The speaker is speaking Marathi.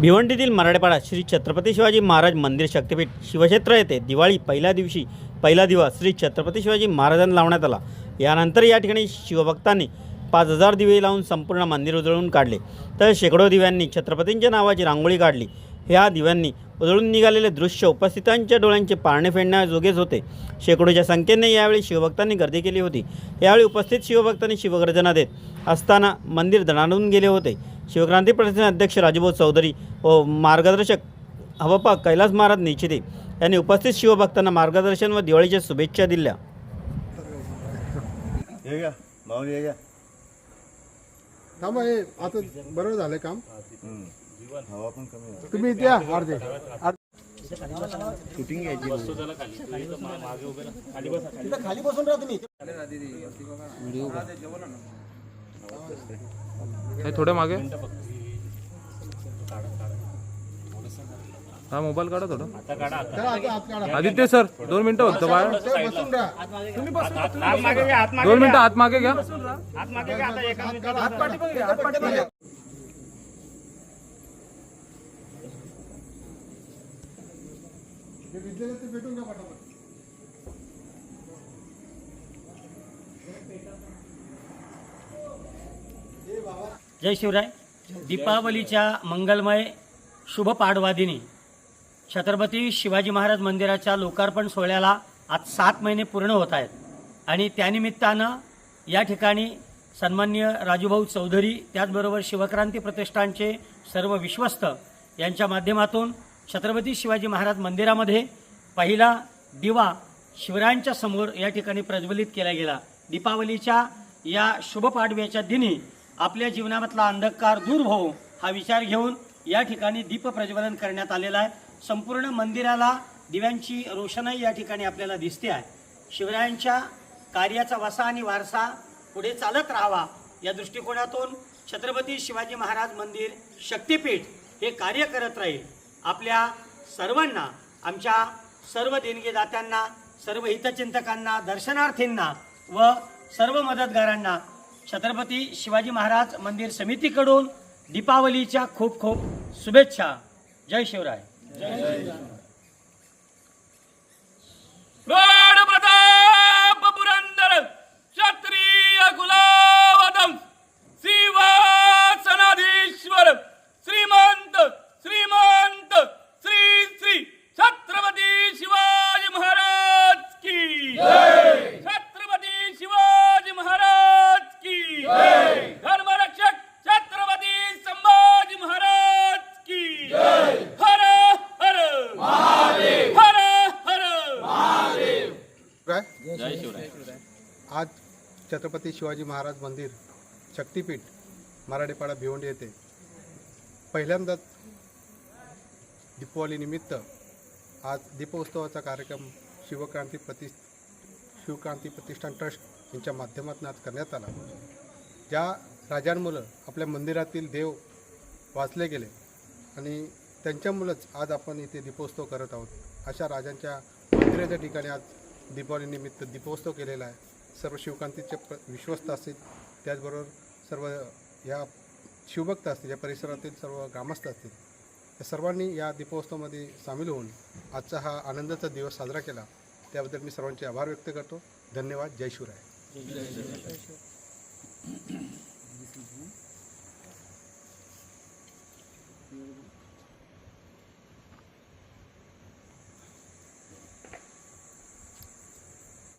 भिवंडीतील मराठेपाडा श्री छत्रपती शिवाजी महाराज मंदिर शक्तिपीठ शिवक्षेत्र येथे दिवाळी पहिल्या दिवशी पहिला दिवा श्री छत्रपती शिवाजी महाराजांना लावण्यात आला. यानंतर या ठिकाणी शिवभक्तांनी पाच हजार दिवे लावून संपूर्ण मंदिर उजळून काढले. तर शेकडो दिव्यांनी छत्रपतींच्या नावाची रांगोळी काढली. ह्या दिव्यांनी उजळून निघालेले दृश्य उपस्थितांच्या डोळ्यांचे पारणे फेडण्याजोगेच होते. शेकडोच्या संख्येने यावेळी शिवभक्तांनी गर्दी केली होती. यावेळी उपस्थित शिवभक्तांनी शिवगर्जना देत असताना मंदिर दणाडून गेले होते. शिवक्रांती प्रतिष्ठान अध्यक्ष राजभाऊ चौधरी व मार्गदर्शक हवपा कैलास महाराज निश्चिते यांनी उपस्थित शिवभक्तांना मार्गदर्शन व दिवाळीच्या शुभेच्छा दिल्या. हे घ्या माऊली हे घ्या. थांबा हे आता बरोबर झालंय काम. हम्म. हवा पण कमी आहे. तुम्ही इथे या अर्धे अर्धे. शूटिंग घ्यायची हे थोडे मागे. हा मोबाईल काढा थोडं. आदित्य सर दोन मिनिटं फक्त बाहेर. दोन मिनिटं आत मागे घ्या. भेटून घ्या जय शिवराय. दीपावलीच्या मंगलमय शुभ पाडवादिनी. छत्रपती शिवाजी महाराज मंदिराच्या लोकार्पण सोहळ्याला आज सात महिने पूर्ण होत आहेत. आणि त्यानिमित्तानं या ठिकाणी सन्मान्य राजूभाऊ चौधरी त्याचबरोबर शिवक्रांती प्रतिष्ठानचे सर्व विश्वस्त यांच्या माध्यमातून छत्रपती शिवाजी महाराज मंदिरामध्ये पहिला दिवा शिवरायांच्या समोर या ठिकाणी प्रज्वलित केला गेला. दीपावलीच्या या शुभ पाडव्याच्या दिनी आपल्या जीवनामधला अंधकार दूर होऊ हा विचार घेऊन या ठिकाणी दीप प्रज्वलन करण्यात आलेला आहे. संपूर्ण मंदिराला दिव्यांची रोषणाई या ठिकाणी आपल्याला दिसते आहे. शिवरायांच्या कार्याचा वसा आणि वारसा पुढे चालत राहावा या दृष्टिकोनातून छत्रपती शिवाजी महाराज मंदिर शक्तिपीठ हे कार्य करत राहील. आपल्या सर्वांना आमच्या सर्व देणगीदात्यांना सर्व हितचिंतकांना दर्शनार्थींना व सर्व मदतगारांना छत्रपती शिवाजी महाराज मंदिर समितीकडून दीपावलीच्या खूप खूप शुभेच्छा. जय शिवराय. जय प्रताप पुरंदर क्षत्रिय कुलावतम सिंहासनाधीश्वर श्रीमंत श्रीमंत श्री श्री छत्रपती शिवाजी महाराज की छत्रपती शिवाजी महाराज की धर्मरक्षक छत्रपती संभाजी महाराज की हर हर हर हर काय आज छत्रपती शिवाजी महाराज मंदिर शक्तिपीठ मराठेपाडा भिवंडी येथे. पहिल्यांदाच दीपावलीनिमित्त आज दीपोत्सवाचा कार्यक्रम शिवक्रांती प्रति शिवक्रांती प्रतिष्ठान ट्रस्ट यांच्या माध्यमातून आज करण्यात आला. ज्या राजांमुळं आपल्या मंदिरातील देव वाचले गेले आणि त्यांच्यामुळंच आज आपण इथे दीपोत्सव करत आहोत. अशा राजांच्या मंदिराच्या ठिकाणी आज दीपावलीनिमित्त दीपोत्सव केलेला आहे. सर्व शिवकांतीचे प्र विश्वस्त असतील त्याचबरोबर सर्व या शिवभक्त असतील या परिसरातील सर्व ग्रामस्थ असतील या सर्वांनी या दीपोत्सवामध्ये सामील होऊन आजचा हा आनंदाचा दिवस साजरा केला. त्याबद्दल मी सर्वांचे आभार व्यक्त करतो. धन्यवाद. जय शिवराय. जय